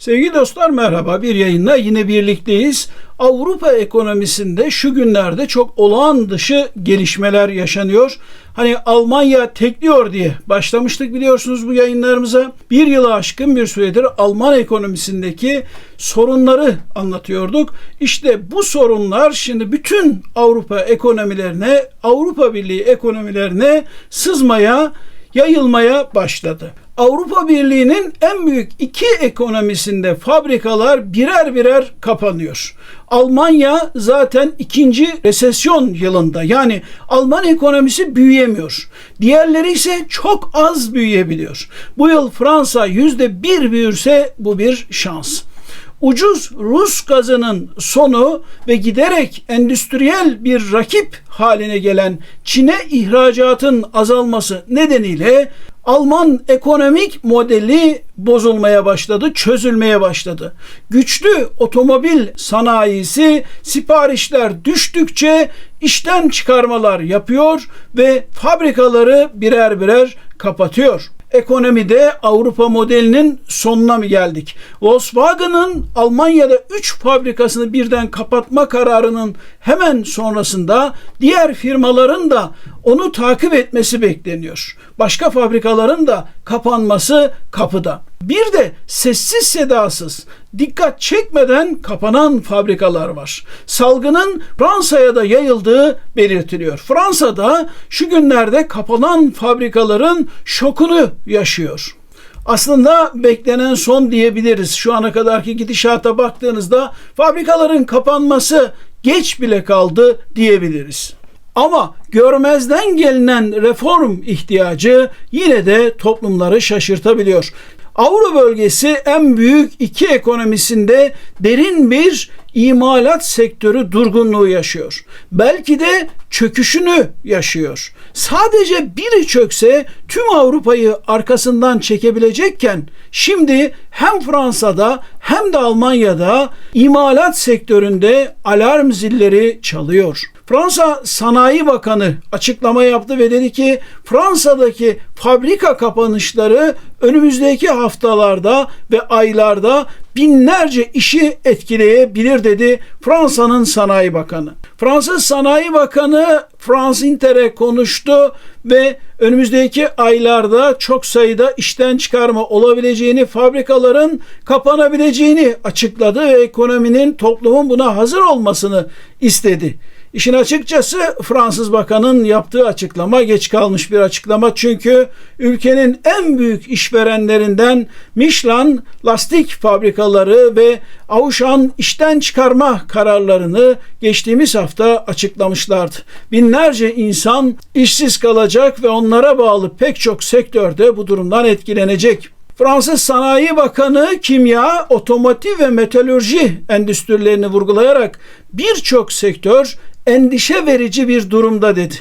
Sevgili dostlar merhaba. Bir yayınla yine birlikteyiz. Avrupa ekonomisinde şu günlerde çok olağan dışı gelişmeler yaşanıyor. Hani Almanya tekliyor diye başlamıştık biliyorsunuz bu yayınlarımıza. Bir yılı aşkın bir süredir Alman ekonomisindeki sorunları anlatıyorduk. İşte bu sorunlar şimdi bütün Avrupa ekonomilerine, Avrupa Birliği ekonomilerine sızmaya, yayılmaya başladı. Avrupa Birliği'nin en büyük iki ekonomisinde fabrikalar birer birer kapanıyor. Almanya zaten ikinci resesyon yılında yani Alman ekonomisi büyüyemiyor. Diğerleri ise çok az büyüyebiliyor. Bu yıl Fransa yüzde bir büyürse bu bir şans ucuz Rus gazının sonu ve giderek endüstriyel bir rakip haline gelen Çin'e ihracatın azalması nedeniyle Alman ekonomik modeli bozulmaya başladı, çözülmeye başladı. Güçlü otomobil sanayisi siparişler düştükçe işten çıkarmalar yapıyor ve fabrikaları birer birer kapatıyor ekonomide Avrupa modelinin sonuna mı geldik? Volkswagen'ın Almanya'da 3 fabrikasını birden kapatma kararının hemen sonrasında diğer firmaların da onu takip etmesi bekleniyor. Başka fabrikaların da kapanması kapıda. Bir de sessiz sedasız, dikkat çekmeden kapanan fabrikalar var. Salgının Fransa'ya da yayıldığı belirtiliyor. Fransa'da şu günlerde kapanan fabrikaların şokunu yaşıyor. Aslında beklenen son diyebiliriz. Şu ana kadarki gidişata baktığınızda fabrikaların kapanması geç bile kaldı diyebiliriz. Ama görmezden gelinen reform ihtiyacı yine de toplumları şaşırtabiliyor. Avro bölgesi en büyük iki ekonomisinde derin bir imalat sektörü durgunluğu yaşıyor. Belki de çöküşünü yaşıyor. Sadece biri çökse tüm Avrupa'yı arkasından çekebilecekken şimdi hem Fransa'da hem de Almanya'da imalat sektöründe alarm zilleri çalıyor. Fransa Sanayi Bakanı açıklama yaptı ve dedi ki Fransa'daki fabrika kapanışları önümüzdeki haftalarda ve aylarda binlerce işi etkileyebilir dedi Fransa'nın Sanayi Bakanı. Fransa Sanayi Bakanı France Inter'e konuştu ve önümüzdeki aylarda çok sayıda işten çıkarma olabileceğini, fabrikaların kapanabileceğini açıkladı ve ekonominin toplumun buna hazır olmasını istedi. İşin açıkçası Fransız bakanın yaptığı açıklama geç kalmış bir açıklama çünkü ülkenin en büyük işverenlerinden Michelin lastik fabrikaları ve Auchan işten çıkarma kararlarını geçtiğimiz hafta açıklamışlardı. Binlerce insan işsiz kalacak ve onlara bağlı pek çok sektörde bu durumdan etkilenecek. Fransız Sanayi Bakanı kimya, otomotiv ve metalürji endüstrilerini vurgulayarak birçok sektör endişe verici bir durumda dedi.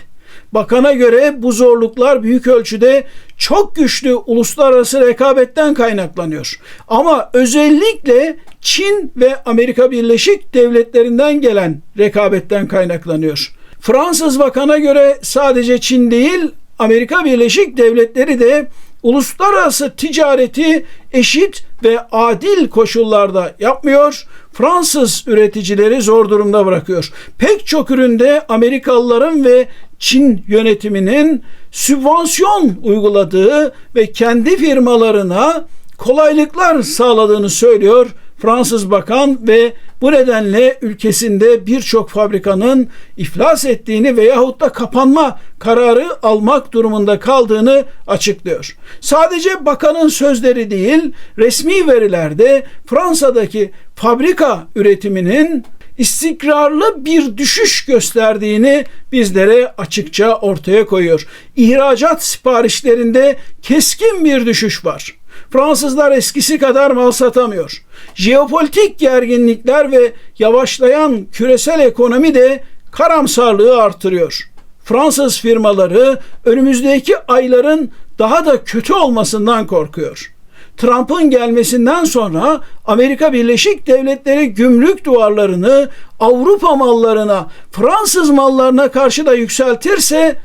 Bakana göre bu zorluklar büyük ölçüde çok güçlü uluslararası rekabetten kaynaklanıyor. Ama özellikle Çin ve Amerika Birleşik Devletleri'nden gelen rekabetten kaynaklanıyor. Fransız bakana göre sadece Çin değil, Amerika Birleşik Devletleri de uluslararası ticareti eşit ve adil koşullarda yapmıyor. Fransız üreticileri zor durumda bırakıyor. Pek çok üründe Amerikalıların ve Çin yönetiminin sübvansiyon uyguladığı ve kendi firmalarına kolaylıklar sağladığını söylüyor Fransız bakan ve bu nedenle ülkesinde birçok fabrikanın iflas ettiğini veyahut da kapanma kararı almak durumunda kaldığını açıklıyor. Sadece bakanın sözleri değil, resmi verilerde Fransa'daki fabrika üretiminin istikrarlı bir düşüş gösterdiğini bizlere açıkça ortaya koyuyor. İhracat siparişlerinde keskin bir düşüş var. Fransızlar eskisi kadar mal satamıyor. Jeopolitik gerginlikler ve yavaşlayan küresel ekonomi de karamsarlığı artırıyor. Fransız firmaları önümüzdeki ayların daha da kötü olmasından korkuyor. Trump'ın gelmesinden sonra Amerika Birleşik Devletleri gümrük duvarlarını Avrupa mallarına, Fransız mallarına karşı da yükseltirse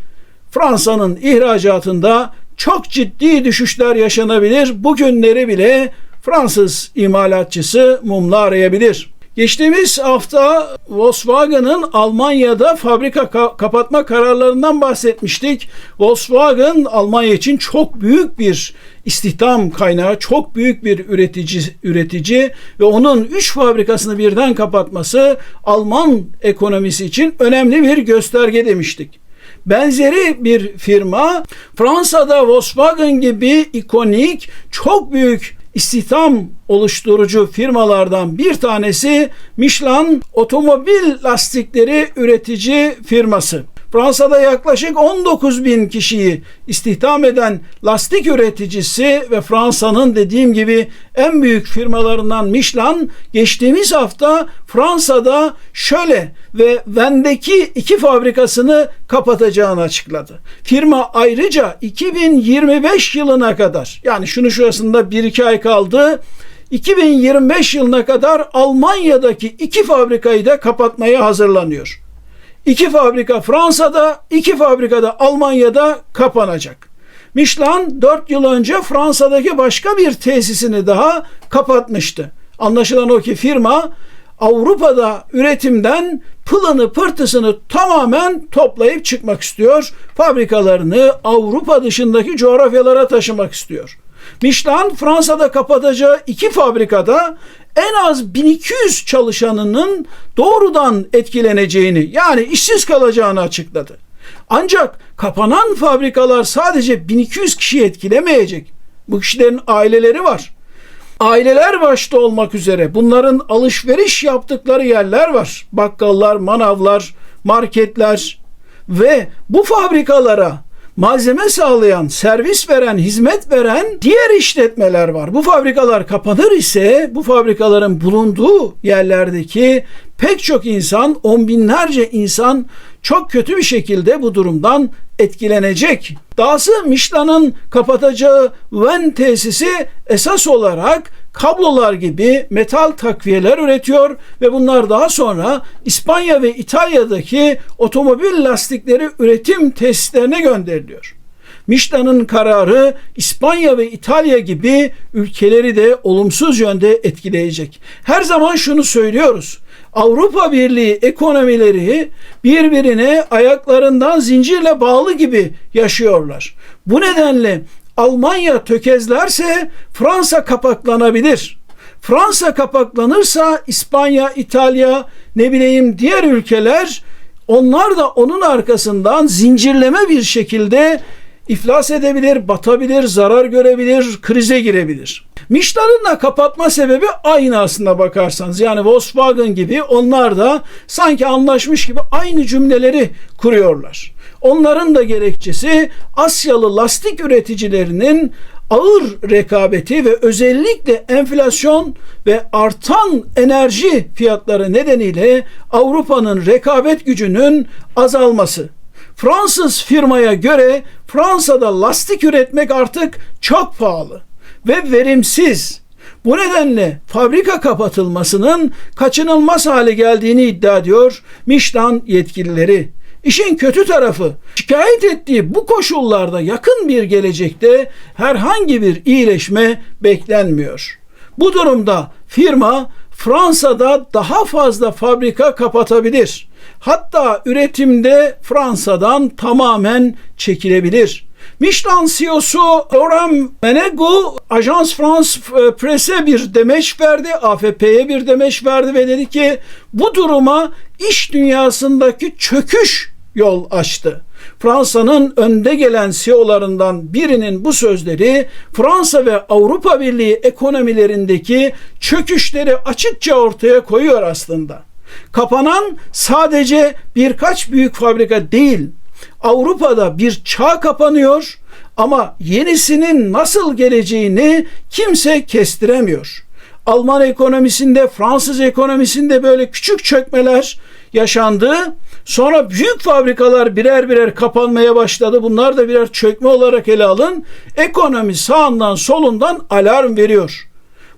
Fransa'nın ihracatında çok ciddi düşüşler yaşanabilir. Bugünleri bile Fransız imalatçısı mumla arayabilir. Geçtiğimiz hafta Volkswagen'ın Almanya'da fabrika ka- kapatma kararlarından bahsetmiştik. Volkswagen Almanya için çok büyük bir istihdam kaynağı, çok büyük bir üretici üretici ve onun 3 fabrikasını birden kapatması Alman ekonomisi için önemli bir gösterge demiştik. Benzeri bir firma Fransa'da Volkswagen gibi ikonik çok büyük istihdam oluşturucu firmalardan bir tanesi Michelin otomobil lastikleri üretici firması. Fransa'da yaklaşık 19 bin kişiyi istihdam eden lastik üreticisi ve Fransa'nın dediğim gibi en büyük firmalarından Michelin geçtiğimiz hafta Fransa'da şöyle ve Ven'deki iki fabrikasını kapatacağını açıkladı. Firma ayrıca 2025 yılına kadar yani şunu şurasında 1-2 ay kaldı 2025 yılına kadar Almanya'daki iki fabrikayı da kapatmaya hazırlanıyor. İki fabrika Fransa'da, iki fabrika da Almanya'da kapanacak. Michelin 4 yıl önce Fransa'daki başka bir tesisini daha kapatmıştı. Anlaşılan o ki firma Avrupa'da üretimden pılını pırtısını tamamen toplayıp çıkmak istiyor. Fabrikalarını Avrupa dışındaki coğrafyalara taşımak istiyor. Michelin Fransa'da kapatacağı iki fabrikada en az 1200 çalışanının doğrudan etkileneceğini yani işsiz kalacağını açıkladı. Ancak kapanan fabrikalar sadece 1200 kişi etkilemeyecek. Bu kişilerin aileleri var. Aileler başta olmak üzere bunların alışveriş yaptıkları yerler var. Bakkallar, manavlar, marketler ve bu fabrikalara malzeme sağlayan, servis veren, hizmet veren diğer işletmeler var. Bu fabrikalar kapanır ise bu fabrikaların bulunduğu yerlerdeki pek çok insan, on binlerce insan çok kötü bir şekilde bu durumdan etkilenecek. Dahası Michelin'in kapatacağı Ven tesisi esas olarak kablolar gibi metal takviyeler üretiyor ve bunlar daha sonra İspanya ve İtalya'daki otomobil lastikleri üretim tesislerine gönderiliyor. Michelin'in kararı İspanya ve İtalya gibi ülkeleri de olumsuz yönde etkileyecek. Her zaman şunu söylüyoruz. Avrupa Birliği ekonomileri birbirine ayaklarından zincirle bağlı gibi yaşıyorlar. Bu nedenle Almanya tökezlerse Fransa kapaklanabilir. Fransa kapaklanırsa İspanya, İtalya, ne bileyim diğer ülkeler onlar da onun arkasından zincirleme bir şekilde iflas edebilir, batabilir, zarar görebilir, krize girebilir. Michelin'in de kapatma sebebi aynı aslında bakarsanız. Yani Volkswagen gibi onlar da sanki anlaşmış gibi aynı cümleleri kuruyorlar. Onların da gerekçesi Asyalı lastik üreticilerinin ağır rekabeti ve özellikle enflasyon ve artan enerji fiyatları nedeniyle Avrupa'nın rekabet gücünün azalması. Fransız firmaya göre Fransa'da lastik üretmek artık çok pahalı ve verimsiz. Bu nedenle fabrika kapatılmasının kaçınılmaz hale geldiğini iddia ediyor Michelin yetkilileri. İşin kötü tarafı şikayet ettiği bu koşullarda yakın bir gelecekte herhangi bir iyileşme beklenmiyor. Bu durumda firma Fransa'da daha fazla fabrika kapatabilir. Hatta üretimde Fransa'dan tamamen çekilebilir. Michelin CEO'su Laurent Menegu Ajans France Presse bir demeç verdi, AFP'ye bir demeç verdi ve dedi ki bu duruma iş dünyasındaki çöküş yol açtı. Fransa'nın önde gelen CEO'larından birinin bu sözleri Fransa ve Avrupa Birliği ekonomilerindeki çöküşleri açıkça ortaya koyuyor aslında. Kapanan sadece birkaç büyük fabrika değil. Avrupa'da bir çağ kapanıyor ama yenisinin nasıl geleceğini kimse kestiremiyor. Alman ekonomisinde, Fransız ekonomisinde böyle küçük çökmeler yaşandı. Sonra büyük fabrikalar birer birer kapanmaya başladı. Bunlar da birer çökme olarak ele alın. Ekonomi sağından solundan alarm veriyor.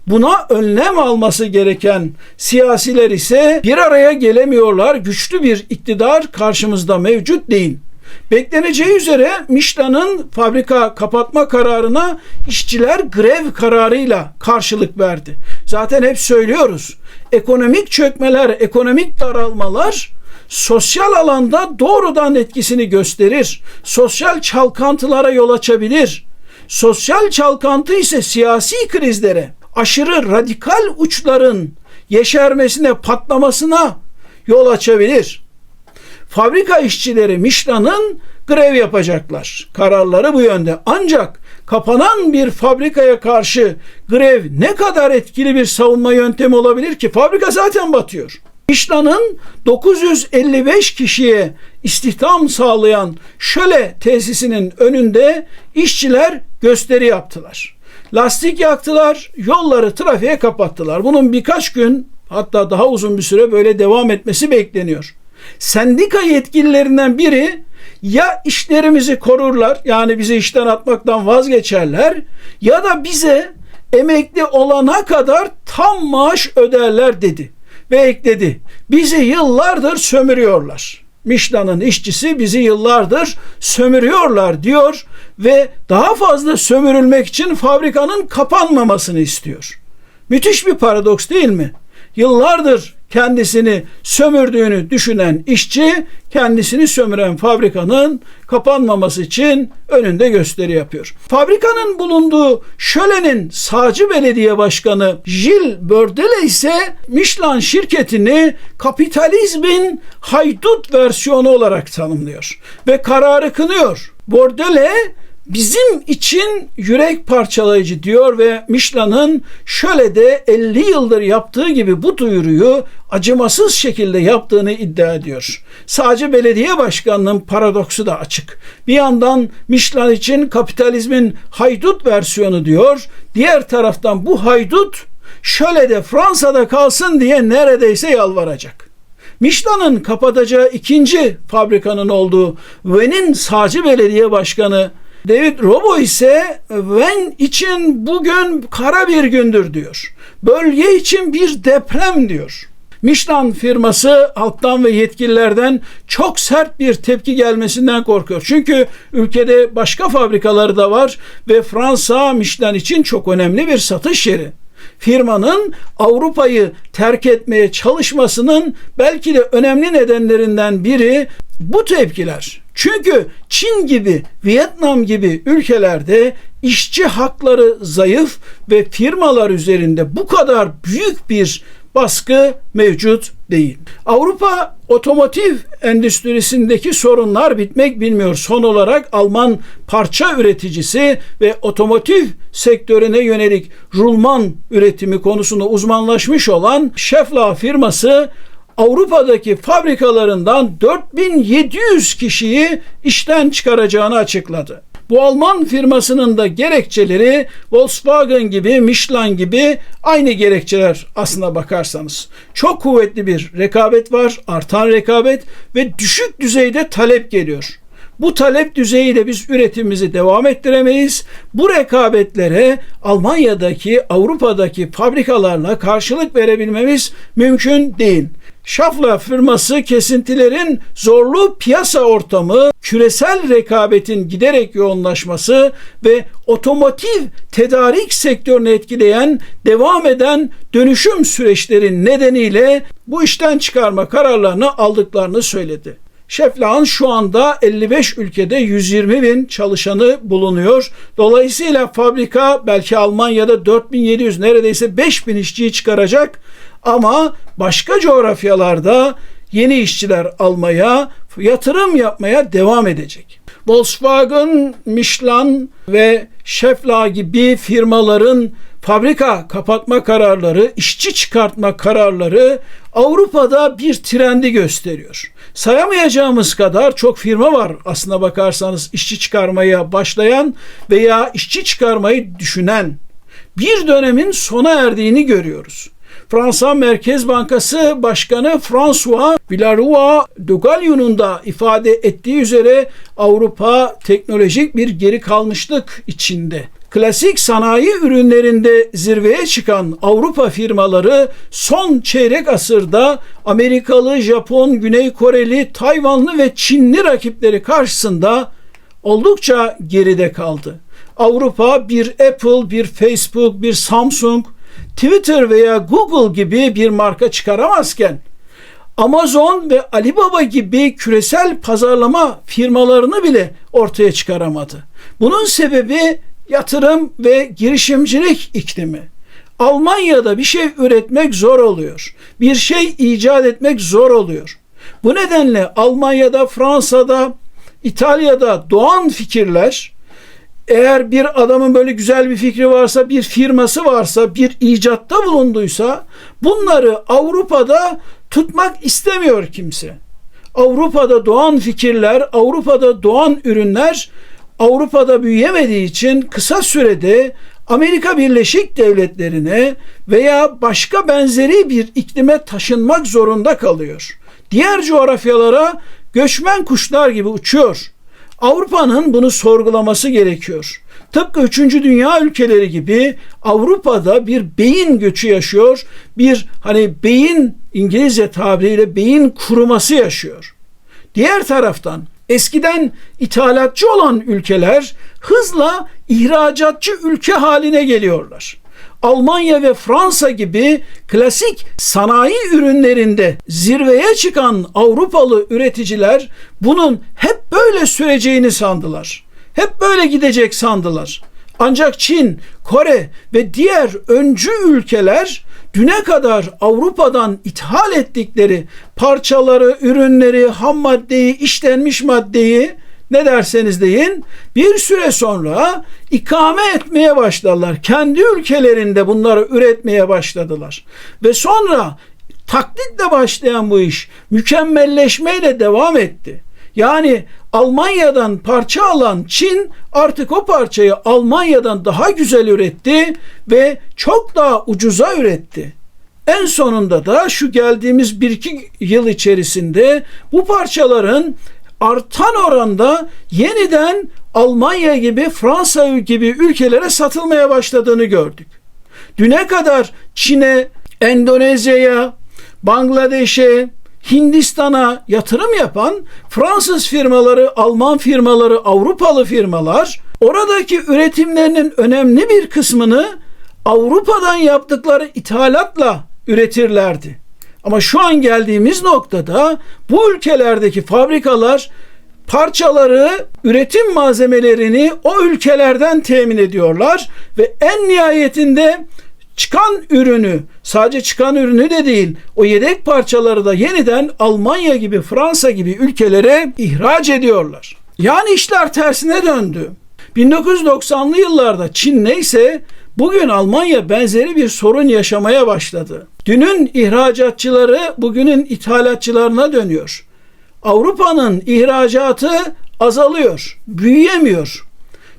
Buna önlem alması gereken siyasiler ise bir araya gelemiyorlar. Güçlü bir iktidar karşımızda mevcut değil. Bekleneceği üzere Michelin'in fabrika kapatma kararına işçiler grev kararıyla karşılık verdi. Zaten hep söylüyoruz. Ekonomik çökmeler, ekonomik daralmalar sosyal alanda doğrudan etkisini gösterir. Sosyal çalkantılara yol açabilir. Sosyal çalkantı ise siyasi krizlere, aşırı radikal uçların yeşermesine, patlamasına yol açabilir. Fabrika işçileri Michelin'in grev yapacaklar. Kararları bu yönde. Ancak kapanan bir fabrikaya karşı grev ne kadar etkili bir savunma yöntemi olabilir ki? Fabrika zaten batıyor. Michelin'in 955 kişiye istihdam sağlayan şöyle tesisinin önünde işçiler gösteri yaptılar. Lastik yaktılar, yolları trafiğe kapattılar. Bunun birkaç gün hatta daha uzun bir süre böyle devam etmesi bekleniyor. Sendika yetkililerinden biri ya işlerimizi korurlar yani bizi işten atmaktan vazgeçerler ya da bize emekli olana kadar tam maaş öderler dedi ve ekledi. Bizi yıllardır sömürüyorlar. Mişlan'ın işçisi bizi yıllardır sömürüyorlar diyor ve daha fazla sömürülmek için fabrikanın kapanmamasını istiyor. Müthiş bir paradoks değil mi? Yıllardır kendisini sömürdüğünü düşünen işçi kendisini sömüren fabrikanın kapanmaması için önünde gösteri yapıyor. Fabrikanın bulunduğu şölenin sağcı belediye başkanı Jill Bördele ise Michelin şirketini kapitalizmin haydut versiyonu olarak tanımlıyor ve kararı kınıyor. Bordele bizim için yürek parçalayıcı diyor ve Michelin'in şöyle de 50 yıldır yaptığı gibi bu duyuruyu acımasız şekilde yaptığını iddia ediyor. Sadece belediye başkanının paradoksu da açık. Bir yandan Michelin için kapitalizmin haydut versiyonu diyor. Diğer taraftan bu haydut şöyle de Fransa'da kalsın diye neredeyse yalvaracak. Michelin'in kapatacağı ikinci fabrikanın olduğu Ven'in sağcı belediye başkanı David Robo ise Ven için bugün kara bir gündür diyor. Bölge için bir deprem diyor. Michelin firması halktan ve yetkililerden çok sert bir tepki gelmesinden korkuyor. Çünkü ülkede başka fabrikaları da var ve Fransa Michelin için çok önemli bir satış yeri firmanın Avrupa'yı terk etmeye çalışmasının belki de önemli nedenlerinden biri bu tepkiler. Çünkü Çin gibi, Vietnam gibi ülkelerde işçi hakları zayıf ve firmalar üzerinde bu kadar büyük bir baskı mevcut değil. Avrupa otomotiv endüstrisindeki sorunlar bitmek bilmiyor. Son olarak Alman parça üreticisi ve otomotiv sektörüne yönelik rulman üretimi konusunda uzmanlaşmış olan Schaeffler firması Avrupa'daki fabrikalarından 4700 kişiyi işten çıkaracağını açıkladı. Bu Alman firmasının da gerekçeleri Volkswagen gibi, Michelin gibi aynı gerekçeler aslına bakarsanız. Çok kuvvetli bir rekabet var, artan rekabet ve düşük düzeyde talep geliyor. Bu talep düzeyiyle biz üretimimizi devam ettiremeyiz. Bu rekabetlere Almanya'daki, Avrupa'daki fabrikalarla karşılık verebilmemiz mümkün değil. Schaeffler firması kesintilerin zorlu piyasa ortamı, küresel rekabetin giderek yoğunlaşması ve otomotiv tedarik sektörünü etkileyen devam eden dönüşüm süreçleri nedeniyle bu işten çıkarma kararlarını aldıklarını söyledi. Şeflağ'ın şu anda 55 ülkede 120 bin çalışanı bulunuyor. Dolayısıyla fabrika belki Almanya'da 4700 neredeyse 5000 işçiyi çıkaracak ama başka coğrafyalarda yeni işçiler almaya, yatırım yapmaya devam edecek. Volkswagen, Michelin ve Schaeffler gibi firmaların fabrika kapatma kararları, işçi çıkartma kararları Avrupa'da bir trendi gösteriyor. Sayamayacağımız kadar çok firma var aslına bakarsanız işçi çıkarmaya başlayan veya işçi çıkarmayı düşünen bir dönemin sona erdiğini görüyoruz. Fransa Merkez Bankası Başkanı François Villeroy de Gallion'un da ifade ettiği üzere Avrupa teknolojik bir geri kalmışlık içinde. Klasik sanayi ürünlerinde zirveye çıkan Avrupa firmaları son çeyrek asırda Amerikalı, Japon, Güney Koreli, Tayvanlı ve Çinli rakipleri karşısında oldukça geride kaldı. Avrupa bir Apple, bir Facebook, bir Samsung, Twitter veya Google gibi bir marka çıkaramazken Amazon ve Alibaba gibi küresel pazarlama firmalarını bile ortaya çıkaramadı. Bunun sebebi yatırım ve girişimcilik iklimi. Almanya'da bir şey üretmek zor oluyor. Bir şey icat etmek zor oluyor. Bu nedenle Almanya'da, Fransa'da, İtalya'da doğan fikirler eğer bir adamın böyle güzel bir fikri varsa, bir firması varsa, bir icatta bulunduysa bunları Avrupa'da tutmak istemiyor kimse. Avrupa'da doğan fikirler, Avrupa'da doğan ürünler Avrupa'da büyüyemediği için kısa sürede Amerika Birleşik Devletleri'ne veya başka benzeri bir iklime taşınmak zorunda kalıyor. Diğer coğrafyalara göçmen kuşlar gibi uçuyor. Avrupa'nın bunu sorgulaması gerekiyor. Tıpkı 3. dünya ülkeleri gibi Avrupa'da bir beyin göçü yaşıyor. Bir hani beyin İngilizce tabiriyle beyin kuruması yaşıyor. Diğer taraftan eskiden ithalatçı olan ülkeler hızla ihracatçı ülke haline geliyorlar. Almanya ve Fransa gibi klasik sanayi ürünlerinde zirveye çıkan Avrupalı üreticiler bunun hep böyle süreceğini sandılar. Hep böyle gidecek sandılar. Ancak Çin, Kore ve diğer öncü ülkeler düne kadar Avrupa'dan ithal ettikleri parçaları, ürünleri, ham maddeyi, işlenmiş maddeyi ne derseniz deyin bir süre sonra ikame etmeye başladılar. Kendi ülkelerinde bunları üretmeye başladılar. Ve sonra taklitle başlayan bu iş mükemmelleşmeyle devam etti. Yani Almanya'dan parça alan Çin artık o parçayı Almanya'dan daha güzel üretti ve çok daha ucuza üretti. En sonunda da şu geldiğimiz bir iki yıl içerisinde bu parçaların artan oranda yeniden Almanya gibi Fransa gibi ülkelere satılmaya başladığını gördük. Düne kadar Çin'e, Endonezya'ya, Bangladeş'e, Hindistan'a yatırım yapan Fransız firmaları, Alman firmaları, Avrupalı firmalar oradaki üretimlerinin önemli bir kısmını Avrupa'dan yaptıkları ithalatla üretirlerdi. Ama şu an geldiğimiz noktada bu ülkelerdeki fabrikalar parçaları, üretim malzemelerini o ülkelerden temin ediyorlar ve en nihayetinde çıkan ürünü sadece çıkan ürünü de değil o yedek parçaları da yeniden Almanya gibi Fransa gibi ülkelere ihraç ediyorlar. Yani işler tersine döndü. 1990'lı yıllarda Çin neyse bugün Almanya benzeri bir sorun yaşamaya başladı. Dünün ihracatçıları bugünün ithalatçılarına dönüyor. Avrupa'nın ihracatı azalıyor, büyüyemiyor.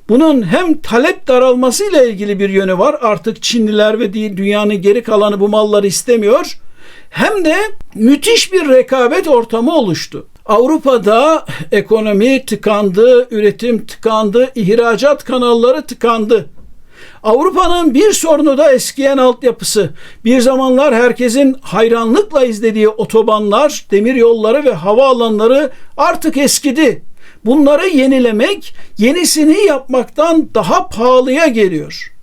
Bunun hem talep daralmasıyla ilgili bir yönü var. Artık Çinliler ve dünyanın geri kalanı bu malları istemiyor. Hem de müthiş bir rekabet ortamı oluştu. Avrupa'da ekonomi tıkandı, üretim tıkandı, ihracat kanalları tıkandı. Avrupa'nın bir sorunu da eskiyen altyapısı. Bir zamanlar herkesin hayranlıkla izlediği otobanlar, demir yolları ve havaalanları artık eskidi. Bunları yenilemek yenisini yapmaktan daha pahalıya geliyor.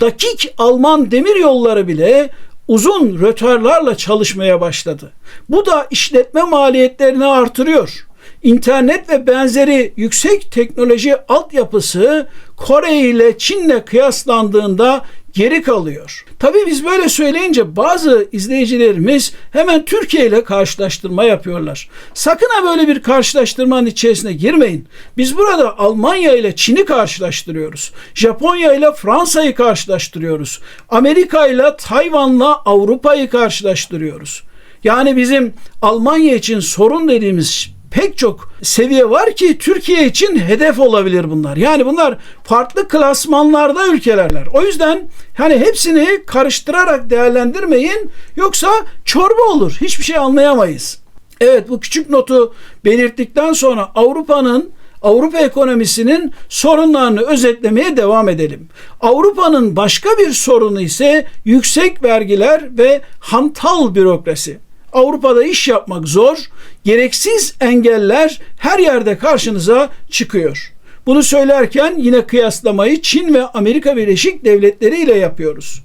Dakik Alman demir yolları bile uzun rötarlarla çalışmaya başladı. Bu da işletme maliyetlerini artırıyor. İnternet ve benzeri yüksek teknoloji altyapısı Kore ile Çin'le kıyaslandığında geri kalıyor. Tabii biz böyle söyleyince bazı izleyicilerimiz hemen Türkiye ile karşılaştırma yapıyorlar. Sakın ha böyle bir karşılaştırmanın içerisine girmeyin. Biz burada Almanya ile Çin'i karşılaştırıyoruz. Japonya ile Fransa'yı karşılaştırıyoruz. Amerika ile Tayvan'la Avrupa'yı karşılaştırıyoruz. Yani bizim Almanya için sorun dediğimiz pek çok seviye var ki Türkiye için hedef olabilir bunlar. Yani bunlar farklı klasmanlarda ülkelerler. O yüzden hani hepsini karıştırarak değerlendirmeyin yoksa çorba olur. Hiçbir şey anlayamayız. Evet bu küçük notu belirttikten sonra Avrupa'nın Avrupa ekonomisinin sorunlarını özetlemeye devam edelim. Avrupa'nın başka bir sorunu ise yüksek vergiler ve hantal bürokrasi. Avrupa'da iş yapmak zor, gereksiz engeller her yerde karşınıza çıkıyor. Bunu söylerken yine kıyaslamayı Çin ve Amerika Birleşik Devletleri ile yapıyoruz.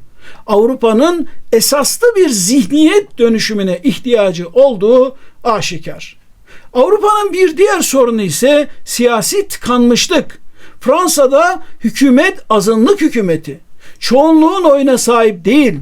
Avrupa'nın esaslı bir zihniyet dönüşümüne ihtiyacı olduğu aşikar. Avrupa'nın bir diğer sorunu ise siyasi tıkanmışlık. Fransa'da hükümet azınlık hükümeti. Çoğunluğun oyuna sahip değil.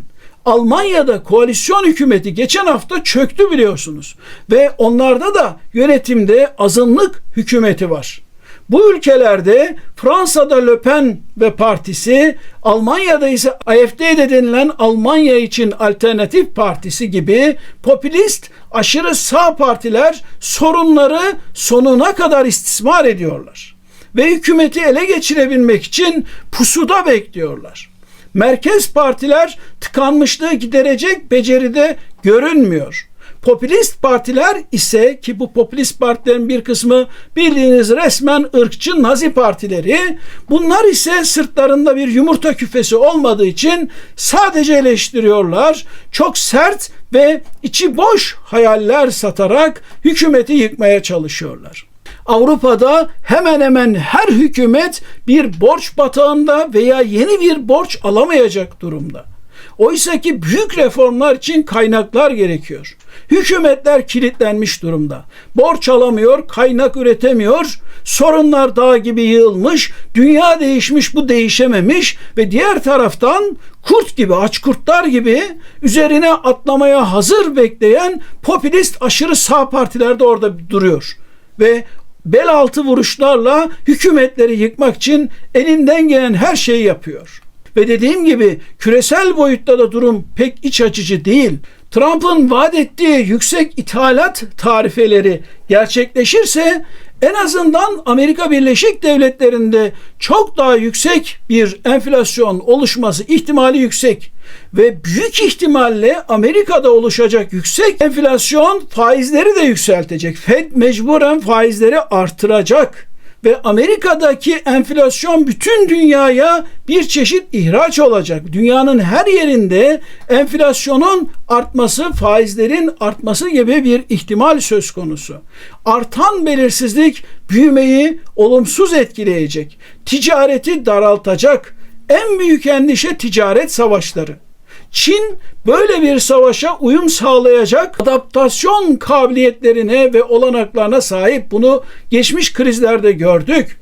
Almanya'da koalisyon hükümeti geçen hafta çöktü biliyorsunuz. Ve onlarda da yönetimde azınlık hükümeti var. Bu ülkelerde Fransa'da Le Pen ve partisi, Almanya'da ise AfD denilen Almanya için Alternatif Partisi gibi popülist aşırı sağ partiler sorunları sonuna kadar istismar ediyorlar ve hükümeti ele geçirebilmek için pusuda bekliyorlar. Merkez partiler tıkanmışlığı giderecek beceride görünmüyor. Popülist partiler ise ki bu popülist partilerin bir kısmı bildiğiniz resmen ırkçı nazi partileri bunlar ise sırtlarında bir yumurta küfesi olmadığı için sadece eleştiriyorlar. Çok sert ve içi boş hayaller satarak hükümeti yıkmaya çalışıyorlar. Avrupa'da hemen hemen her hükümet bir borç batağında veya yeni bir borç alamayacak durumda. Oysa ki büyük reformlar için kaynaklar gerekiyor. Hükümetler kilitlenmiş durumda. Borç alamıyor, kaynak üretemiyor. Sorunlar dağ gibi yığılmış. Dünya değişmiş, bu değişememiş ve diğer taraftan kurt gibi, aç kurtlar gibi üzerine atlamaya hazır bekleyen popülist aşırı sağ partiler de orada duruyor. Ve bel altı vuruşlarla hükümetleri yıkmak için elinden gelen her şeyi yapıyor. Ve dediğim gibi küresel boyutta da durum pek iç açıcı değil. Trump'ın vaat ettiği yüksek ithalat tarifeleri gerçekleşirse en azından Amerika Birleşik Devletleri'nde çok daha yüksek bir enflasyon oluşması ihtimali yüksek ve büyük ihtimalle Amerika'da oluşacak yüksek enflasyon faizleri de yükseltecek. Fed mecburen faizleri artıracak ve Amerika'daki enflasyon bütün dünyaya bir çeşit ihraç olacak. Dünyanın her yerinde enflasyonun artması, faizlerin artması gibi bir ihtimal söz konusu. Artan belirsizlik büyümeyi olumsuz etkileyecek. Ticareti daraltacak. En büyük endişe ticaret savaşları. Çin böyle bir savaşa uyum sağlayacak adaptasyon kabiliyetlerine ve olanaklarına sahip. Bunu geçmiş krizlerde gördük.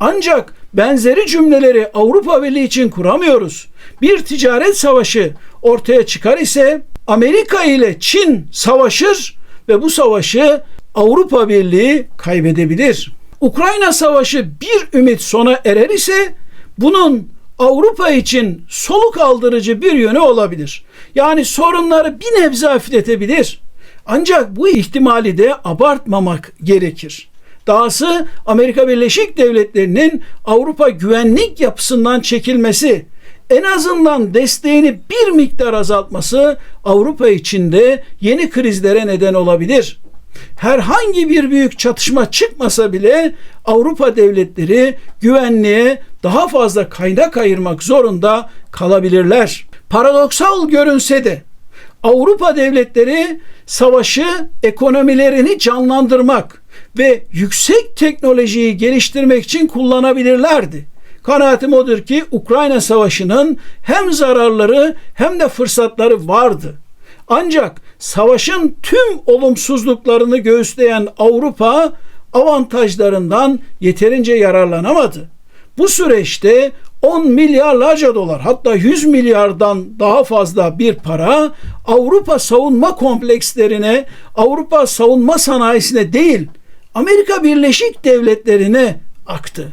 Ancak benzeri cümleleri Avrupa Birliği için kuramıyoruz. Bir ticaret savaşı ortaya çıkar ise Amerika ile Çin savaşır ve bu savaşı Avrupa Birliği kaybedebilir. Ukrayna savaşı bir ümit sona erer ise bunun Avrupa için soluk aldırıcı bir yönü olabilir. Yani sorunları bir nebze hafifletebilir. Ancak bu ihtimali de abartmamak gerekir. Dahası Amerika Birleşik Devletleri'nin Avrupa güvenlik yapısından çekilmesi, en azından desteğini bir miktar azaltması Avrupa içinde yeni krizlere neden olabilir herhangi bir büyük çatışma çıkmasa bile Avrupa devletleri güvenliğe daha fazla kaynak ayırmak zorunda kalabilirler. Paradoksal görünse de Avrupa devletleri savaşı ekonomilerini canlandırmak ve yüksek teknolojiyi geliştirmek için kullanabilirlerdi. Kanaatim odur ki Ukrayna Savaşı'nın hem zararları hem de fırsatları vardı. Ancak savaşın tüm olumsuzluklarını göğüsleyen Avrupa avantajlarından yeterince yararlanamadı. Bu süreçte 10 milyarlarca dolar hatta 100 milyardan daha fazla bir para Avrupa savunma komplekslerine, Avrupa savunma sanayisine değil Amerika Birleşik Devletleri'ne aktı.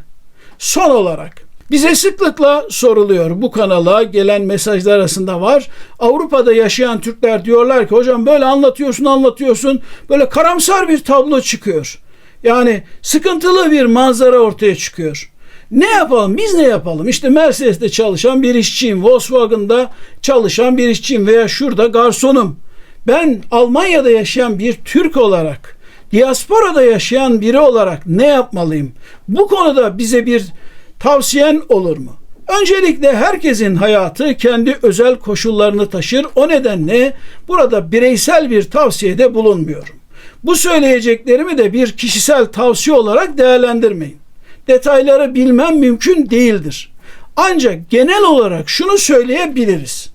Son olarak bize sıklıkla soruluyor. Bu kanala gelen mesajlar arasında var. Avrupa'da yaşayan Türkler diyorlar ki hocam böyle anlatıyorsun anlatıyorsun. Böyle karamsar bir tablo çıkıyor. Yani sıkıntılı bir manzara ortaya çıkıyor. Ne yapalım? Biz ne yapalım? İşte Mercedes'te çalışan bir işçiyim. Volkswagen'da çalışan bir işçiyim veya şurada garsonum. Ben Almanya'da yaşayan bir Türk olarak diasporada yaşayan biri olarak ne yapmalıyım? Bu konuda bize bir tavsiyen olur mu? Öncelikle herkesin hayatı kendi özel koşullarını taşır. O nedenle burada bireysel bir tavsiyede bulunmuyorum. Bu söyleyeceklerimi de bir kişisel tavsiye olarak değerlendirmeyin. Detayları bilmem mümkün değildir. Ancak genel olarak şunu söyleyebiliriz.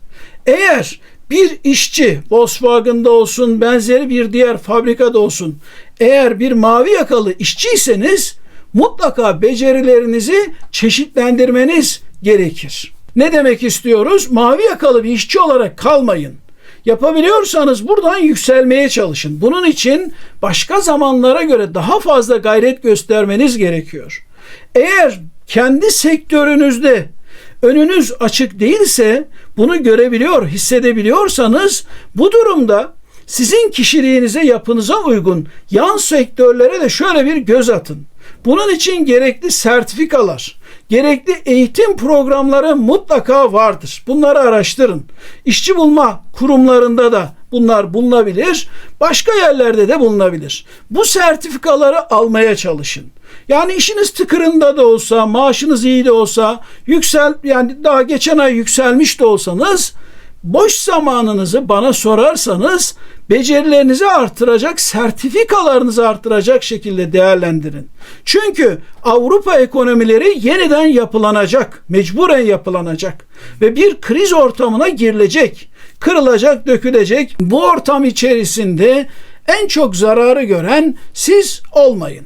Eğer bir işçi Volkswagen'da olsun benzeri bir diğer fabrikada olsun eğer bir mavi yakalı işçiyseniz mutlaka becerilerinizi çeşitlendirmeniz gerekir. Ne demek istiyoruz? Mavi yakalı bir işçi olarak kalmayın. Yapabiliyorsanız buradan yükselmeye çalışın. Bunun için başka zamanlara göre daha fazla gayret göstermeniz gerekiyor. Eğer kendi sektörünüzde önünüz açık değilse bunu görebiliyor, hissedebiliyorsanız bu durumda sizin kişiliğinize, yapınıza uygun yan sektörlere de şöyle bir göz atın. Bunun için gerekli sertifikalar, gerekli eğitim programları mutlaka vardır. Bunları araştırın. İşçi bulma kurumlarında da bunlar bulunabilir. Başka yerlerde de bulunabilir. Bu sertifikaları almaya çalışın. Yani işiniz tıkırında da olsa, maaşınız iyi de olsa, yüksel yani daha geçen ay yükselmiş de olsanız boş zamanınızı bana sorarsanız becerilerinizi artıracak, sertifikalarınızı artıracak şekilde değerlendirin. Çünkü Avrupa ekonomileri yeniden yapılanacak, mecburen yapılanacak ve bir kriz ortamına girilecek, kırılacak, dökülecek. Bu ortam içerisinde en çok zararı gören siz olmayın.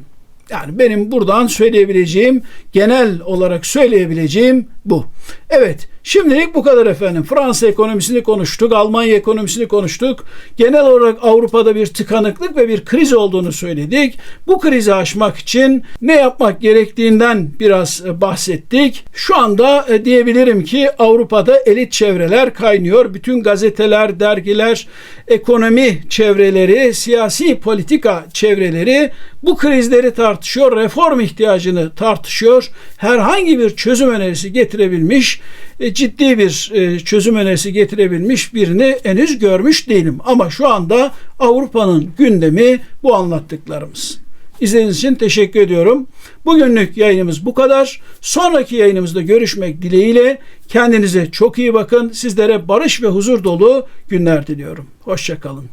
Yani benim buradan söyleyebileceğim, genel olarak söyleyebileceğim bu. Evet, şimdilik bu kadar efendim. Fransa ekonomisini konuştuk, Almanya ekonomisini konuştuk. Genel olarak Avrupa'da bir tıkanıklık ve bir kriz olduğunu söyledik. Bu krizi aşmak için ne yapmak gerektiğinden biraz bahsettik. Şu anda e, diyebilirim ki Avrupa'da elit çevreler kaynıyor. Bütün gazeteler, dergiler, ekonomi çevreleri, siyasi politika çevreleri bu krizleri tartışıyor, reform ihtiyacını tartışıyor. Herhangi bir çözüm önerisi getirebilmiş, e, ciddi bir e, çözüm önerisi getirebilmiş birini henüz görmüş değilim. Ama şu anda Avrupa'nın gündemi bu anlattıklarımız. İzlediğiniz için teşekkür ediyorum. Bugünlük yayınımız bu kadar. Sonraki yayınımızda görüşmek dileğiyle kendinize çok iyi bakın. Sizlere barış ve huzur dolu günler diliyorum. Hoşçakalın.